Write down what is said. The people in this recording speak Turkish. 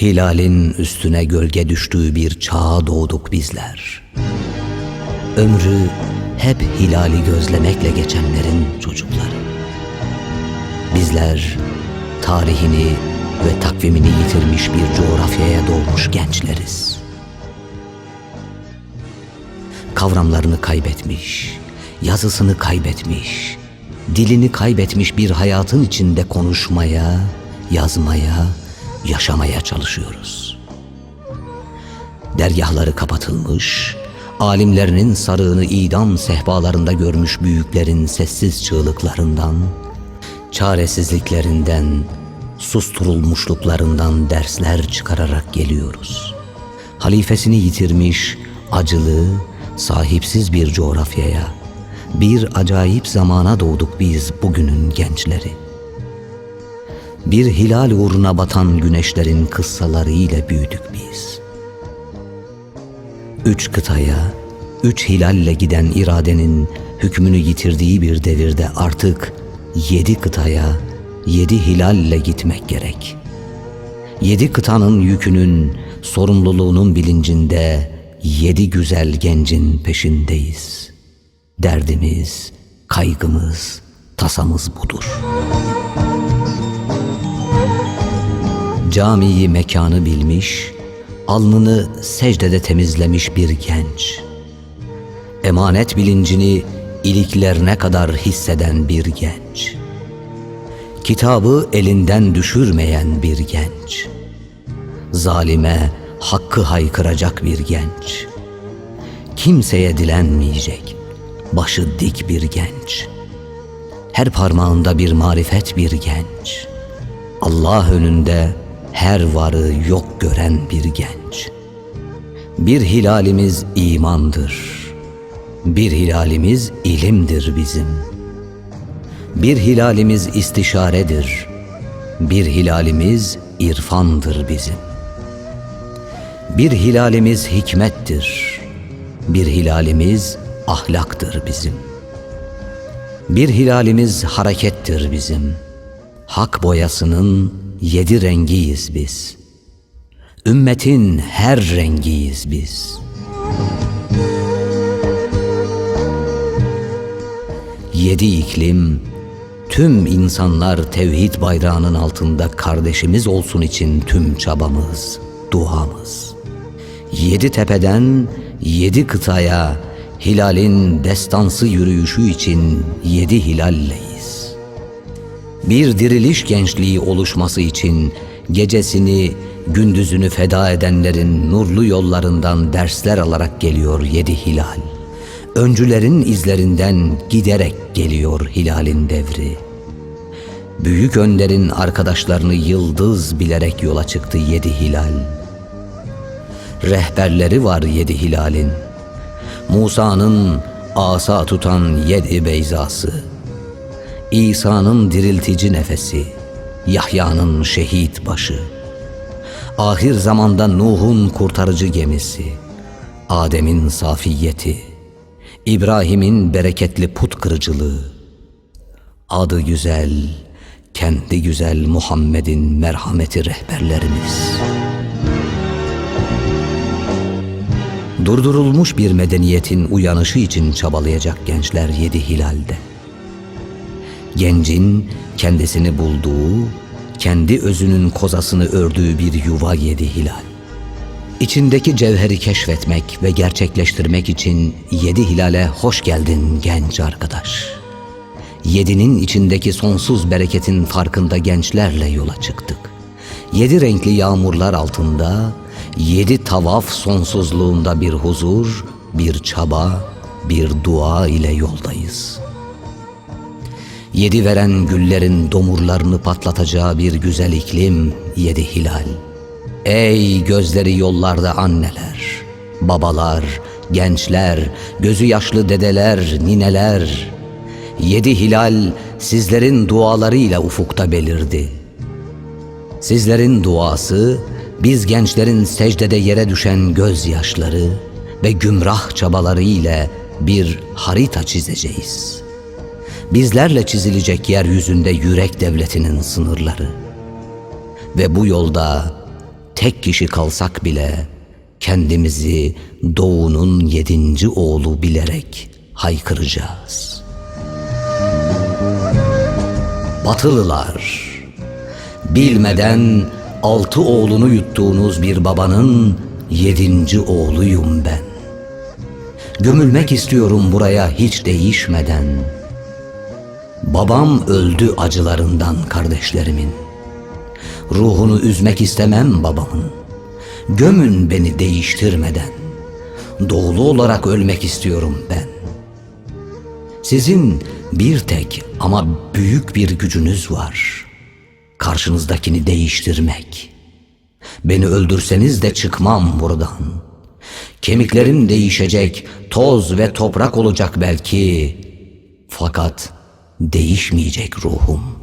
Hilalin üstüne gölge düştüğü bir çağa doğduk bizler. Ömrü hep hilali gözlemekle geçenlerin çocukları. Bizler tarihini ve takvimini yitirmiş bir coğrafyaya doğmuş gençleriz. Kavramlarını kaybetmiş, yazısını kaybetmiş, dilini kaybetmiş bir hayatın içinde konuşmaya, yazmaya, yaşamaya çalışıyoruz. Dergahları kapatılmış, alimlerinin sarığını idam sehpalarında görmüş büyüklerin sessiz çığlıklarından, çaresizliklerinden, susturulmuşluklarından dersler çıkararak geliyoruz. Halifesini yitirmiş, acılı, sahipsiz bir coğrafyaya, bir acayip zamana doğduk biz bugünün gençleri. Bir hilal uğruna batan güneşlerin kıssalarıyla büyüdük biz. Üç kıtaya, üç hilalle giden iradenin hükmünü yitirdiği bir devirde artık yedi kıtaya, yedi hilalle gitmek gerek. Yedi kıtanın yükünün, sorumluluğunun bilincinde yedi güzel gencin peşindeyiz. Derdimiz, kaygımız, tasamız budur. Camiyi mekanı bilmiş, alnını secdede temizlemiş bir genç. Emanet bilincini iliklerine kadar hisseden bir genç. Kitabı elinden düşürmeyen bir genç. Zalime hakkı haykıracak bir genç. Kimseye dilenmeyecek, başı dik bir genç. Her parmağında bir marifet bir genç. Allah önünde her varı yok gören bir genç. Bir hilalimiz imandır. Bir hilalimiz ilimdir bizim. Bir hilalimiz istişaredir. Bir hilalimiz irfandır bizim. Bir hilalimiz hikmettir. Bir hilalimiz ahlaktır bizim. Bir hilalimiz harekettir bizim. Hak boyasının yedi rengiyiz biz. Ümmetin her rengiyiz biz. Yedi iklim, tüm insanlar tevhid bayrağının altında kardeşimiz olsun için tüm çabamız, duamız. Yedi tepeden yedi kıtaya hilalin destansı yürüyüşü için yedi hilalleyiz. Bir diriliş gençliği oluşması için gecesini, gündüzünü feda edenlerin nurlu yollarından dersler alarak geliyor yedi hilal. Öncülerin izlerinden giderek geliyor hilalin devri. Büyük önderin arkadaşlarını yıldız bilerek yola çıktı yedi hilal. Rehberleri var yedi hilalin. Musa'nın asa tutan yedi beyzası. İsa'nın diriltici nefesi, Yahya'nın şehit başı, ahir zamanda Nuh'un kurtarıcı gemisi, Adem'in safiyeti, İbrahim'in bereketli put kırıcılığı, adı güzel, kendi güzel Muhammed'in merhameti rehberlerimiz. Durdurulmuş bir medeniyetin uyanışı için çabalayacak gençler yedi hilalde gencin kendisini bulduğu, kendi özünün kozasını ördüğü bir yuva yedi hilal. İçindeki cevheri keşfetmek ve gerçekleştirmek için yedi hilale hoş geldin genç arkadaş. Yedinin içindeki sonsuz bereketin farkında gençlerle yola çıktık. Yedi renkli yağmurlar altında, yedi tavaf sonsuzluğunda bir huzur, bir çaba, bir dua ile yoldayız.'' Yedi veren güllerin domurlarını patlatacağı bir güzel iklim yedi hilal. Ey gözleri yollarda anneler, babalar, gençler, gözü yaşlı dedeler, nineler. Yedi hilal sizlerin dualarıyla ufukta belirdi. Sizlerin duası, biz gençlerin secdede yere düşen gözyaşları ve gümrah çabaları ile bir harita çizeceğiz.'' Bizlerle çizilecek yeryüzünde yürek devletinin sınırları. Ve bu yolda tek kişi kalsak bile kendimizi doğunun yedinci oğlu bilerek haykıracağız. Batılılar, bilmeden altı oğlunu yuttuğunuz bir babanın yedinci oğluyum ben. Gömülmek istiyorum buraya hiç değişmeden. Babam öldü acılarından kardeşlerimin. Ruhunu üzmek istemem babamın. Gömün beni değiştirmeden. Doğulu olarak ölmek istiyorum ben. Sizin bir tek ama büyük bir gücünüz var. Karşınızdakini değiştirmek. Beni öldürseniz de çıkmam buradan. Kemiklerim değişecek, toz ve toprak olacak belki. Fakat değişmeyecek ruhum.